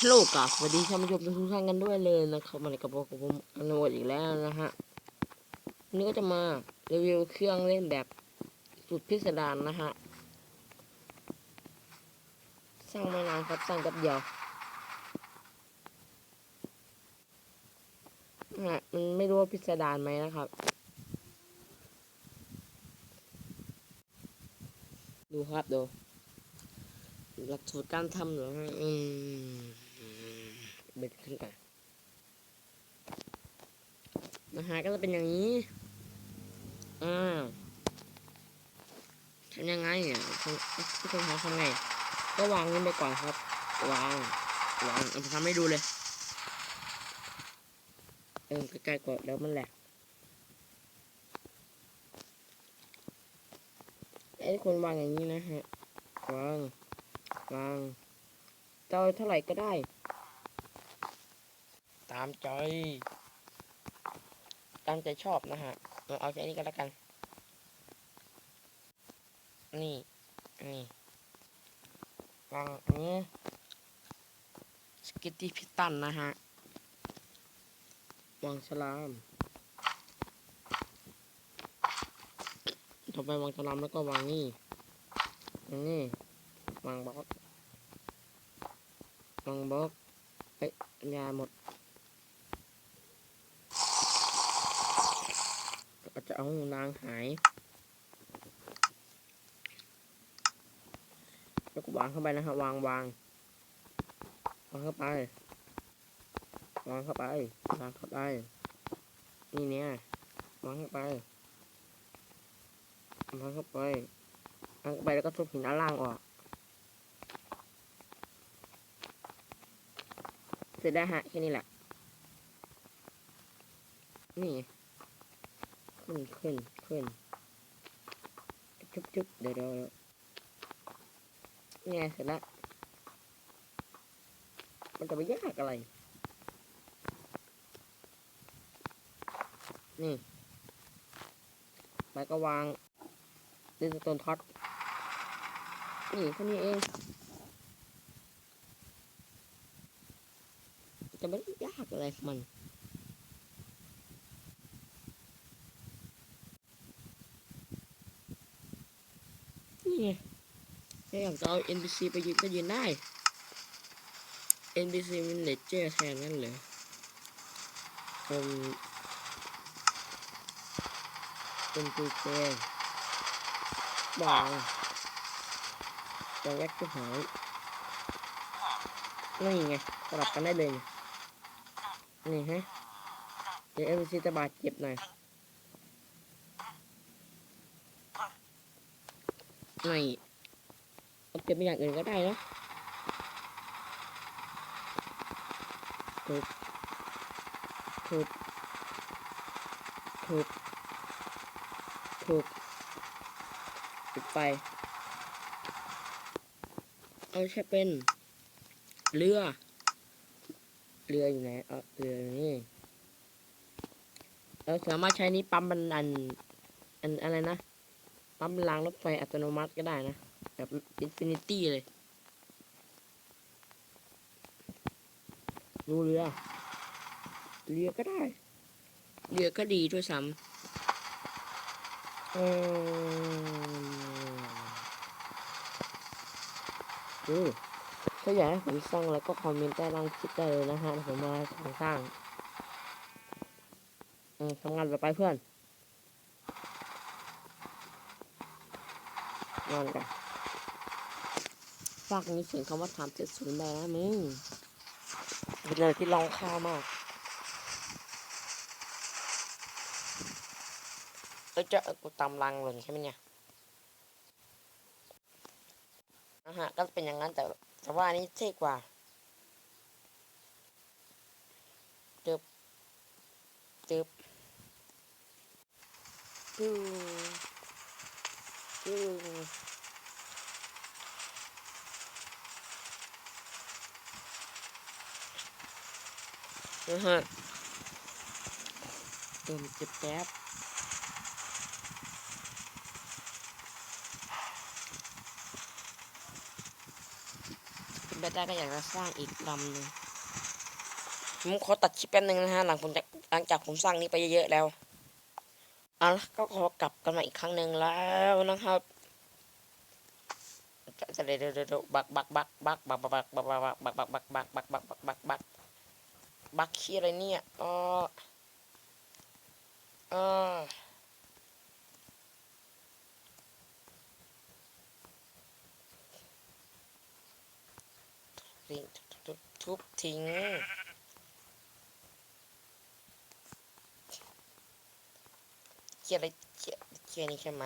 ฮัลโหลกับสวัสดีท่านผู้ชมทุกท่านกันด้วยเลยนะครับมาในกระบอกกับผมอนุวัตอีกแล้วนะฮะนนี้ก็จะมารีวิวเครื่องเล่นแบบสุดพิสดารนะฮะสร้างไม่นานครับสร้างแป๊บเดียวฮะมันไม่รู้ว่าพิสดารไหมนะครับ ดูครับดู หลักสูตรการทำเหรอฮะอืมเบ็ดขึ้นไปนะฮะก็จะเป็นอย่างนี้ อ่าทำยังไงเนี่ยทุกคนทำไง ก็วางนี้ไปก่อนครับ วาง วางเอาไปทำให้ดูเลย เออใกล้ๆกดแล้วมันแหลกไอ้คนวางอย่างนี้นะฮะ วาง วางเจ้าเท่าไหร่ก็ได้ ตามใจตามใจชอบนะฮะเอาเอาแค่นี้ก็แล้วกัน นี่นี่วางอันนี้สกิตตี้พิตันนะฮะวางสลามต่อไปวางสลามแล้วก็วางนี่วางนี่วางบล็อก วางบล็อกเอ้ยยาหมดก็จะเอานางหายแล้วก็วางเข้าไปนะครับวางวางวางเข้าไป วางเข้าไปวางเข้าไปนี่เนี่ยวางเข้าไปวางเข้าไปวางเข้าไปแล้วก็ทุบหินด้านล่างออก เส ร็จได้วฮะ แค่นี้แหละ นี่ ขึ้นขึ้นขึ้นจุ๊บจุ๊บเดี๋ยวเดี๋ยวเนี่เสร็จแล้ว มันจะไปยากอะไร นี่แล้วก็วางเล่นสโตนท็อตนี่แค่นี้เอง จะไม่ได้ยากอะไรมัน นี่ไงถ้าอยากจะเอา NPC ไปยืนก็ยืนได้ NPC มันเลเจอร์แทนนั่นเลยเป็นเป็นกูเจบางจะแยกที่หายนี่ไงสลับกันได้เลย นี่ฮะเดี๋ยว NPC จะบาดเจ็บหน่อยไม่เอาเก็บไปอย่างอื่นก็ได้นะทุบทุบทุบทุบปิดไฟเอาใช้เป็น เรือ เรืออยู่ไหนเออเรืออยู่นี่เราสามารถใช้นี้ปั๊มบันอันอันอะไรนะ ปั๊มรางรถไฟอัตโนมัติก็ได้นะ แบบอินฟินิตี้เลย ดูเรือ เรือก็ได้ เรือก็ดีด้วยซ้ำเออดู ถ้าอยากให้ผมสร้างแล้วก็คอมเมนต์ใต้ล่างคลิปได้เลยนะฮะเดี๋ยวผมมาสร้างสร้างอทำงานต่อไปเพื่อนนอนกันฝากนี้เขียนคำว่าถามเจ็ดศูนย์ได้นะมึงเป็นอะไรที่ร้องข้ามากเอ้ยจะเอ้ยกูตำรังหล่นใช่ไหมเนี่ยนะฮะก็เป็นอย่างนั้นแต่ แต่ว่าอันนี้เท่กว่าจึบจึบจึบจึบนะฮะเติมเจ็บแป๊บ ไปได้ก็อยากจะสร้างอีกลำหนึ่งผมขอตัดคลิปแป๊บนึงนะฮะหลังผมจากหลังจากผมสร้างนี้ไปเยอะๆแล้วเอาละก็ขอกลับกันมาอีกครั้งหนึ่งแล้วนะครับจะเดี๋ยวเดี๋ยวเดี๋ยวบักบักบักบักบักบักบักบักบักบักบักบักบักบักบักบักบักบักขี้อะไรเนี่ยอ๋ออ๋อ ทิ้งทุบทิ้งเกียอะไรเกียเกียนี่ใช่ไหม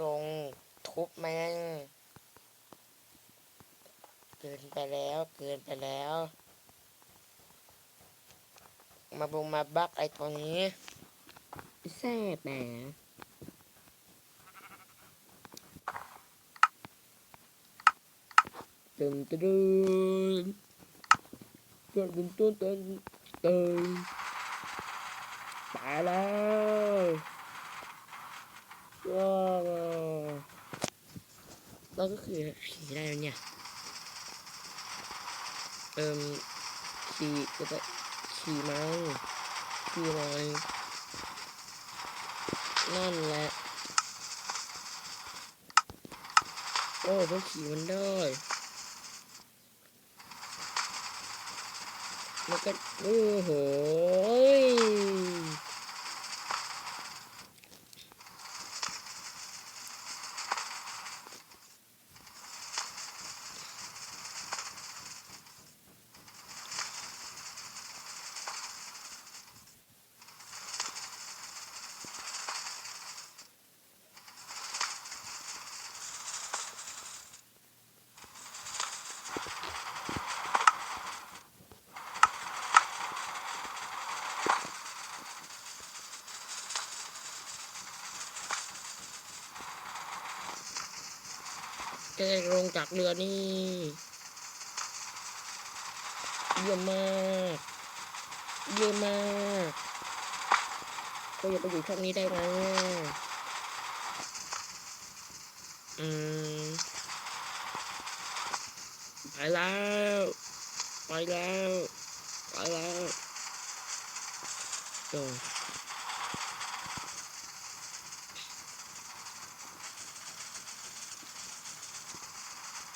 ลงทุบแม่งเกินไปแล้วเกินไปแล้ว มาบุงมาบักไอตัวนี้แซ่บแหม ตึงตึงตึงตึงตึงตึงตึงไปแล้วว้าวเราก็คือขี่ได้แล้วเนี่ย เอิ่มขี่ก็จะขี่มันขี่มันนั่นแหละ โอ้เพิ่งขี่มันได้ มันก็โอ้โหย จะได้ลงจากเรือนี่เยี่ยมมากเยี่ยมมากก็อย่าไปอยู่ช่องนี้ได้ไหมอืมไปแล้วไปแล้วไปแล้วโอ้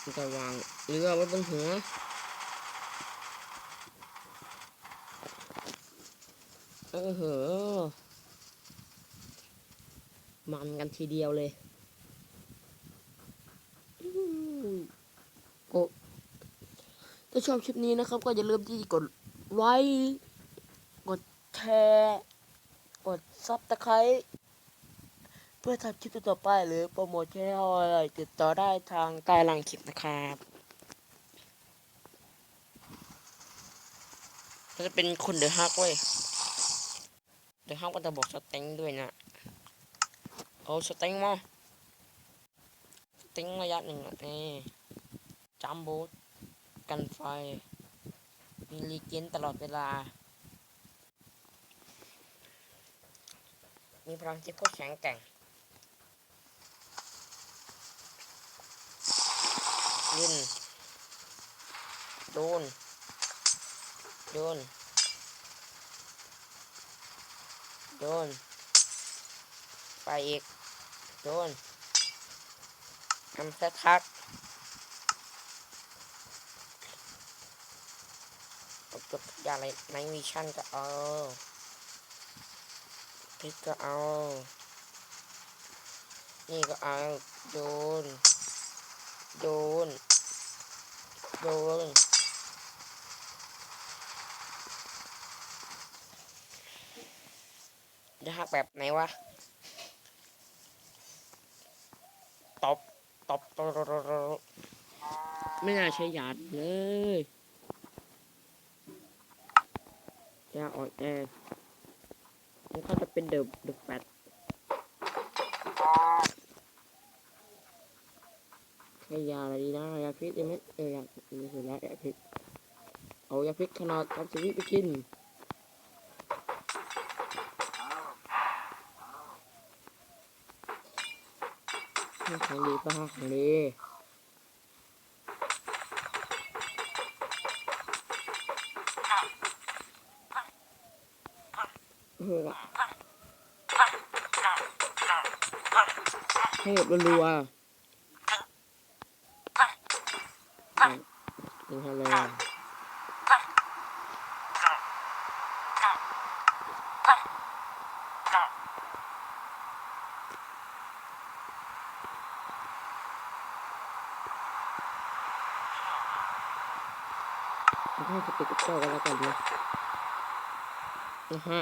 มันจะวางเรือไว้บนหัวเออเหอมันกันทีเดียวเลยโอ้ถ้าชอบคลิปนี้นะครับ ก็อย่าลืมที่กดไลค์กดแชร์กดซับสไครต์ เพื่อทำคลิปต่อไปหรือโปรโมทช่องอะไรติดต่อได้ทางใต้ล่างคลิปนะครับก็จะเป็นคนเดือะฮักเว้ยเดือะฮักก็จะบอกสเต็งด้วยนะเอาสเต็งมาสเต็งระยะหนึ่งนี่จัมโบสกันไฟมีรีเจนตลอดเวลา มีพลังจิตโคตรแข็งแกร่ง ยินโดนโดนโดนไปอีกโดนทำสักพักเอาจบอย่างเลยในวิชั่นก็เอาพิกก็เอา นี่ก็เอาโดน โดน โดน จะหักแบบไหนวะตบตบตบตบ ตบตบไม่น่าใช้ยาดเลยยาอ่อนแอมันก็จะเป็นเดบเดบแฟต ใช้ยาอะไรดีนะยาพิษได้ไหมเออยามีสุดแล้วยาพิษเอายาพิษขนาดกับชีวิตไปกินของดีก็ห้าของดีเออให้แบบรัวๆอะ ยิงฮาเลยให้สติกเกอร์กันแล้วกันนะนะฮะ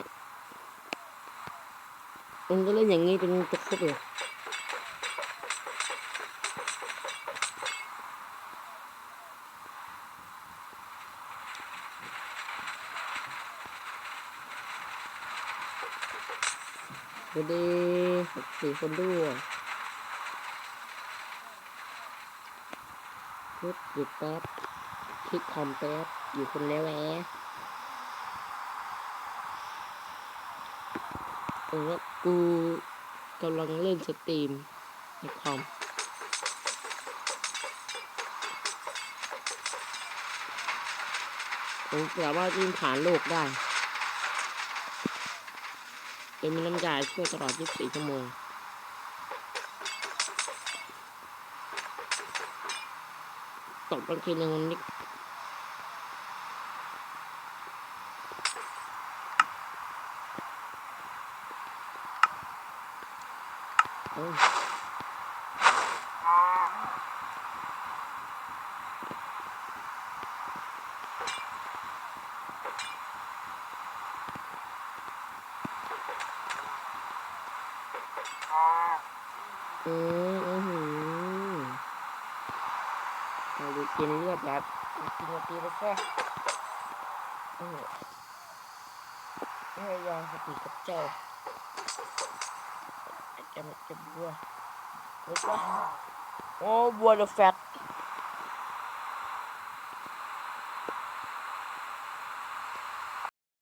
มันก็เล่นอย่างนี้จนจะครบเลย สวัสดีสี่คนด้วยพุดหยุดแป๊บคลิกคอมแป๊บอยู่คนแล้วแหวะเออกูกำลังเล่นสตรีมในคอมผมสามารถวิ่งผ่านโลกได้ ยมีน้ำยาช่วยตลอด 24 ชั่วโมงตกบางทีหนึ่งนิดโอ้ ยอืมอือหือเราดูกินเลือดแบบกินตีไปแค่เออให้ยาสติกับเจ้าจะจะบัวแล้วก็โอ้บัวเดอะแฟต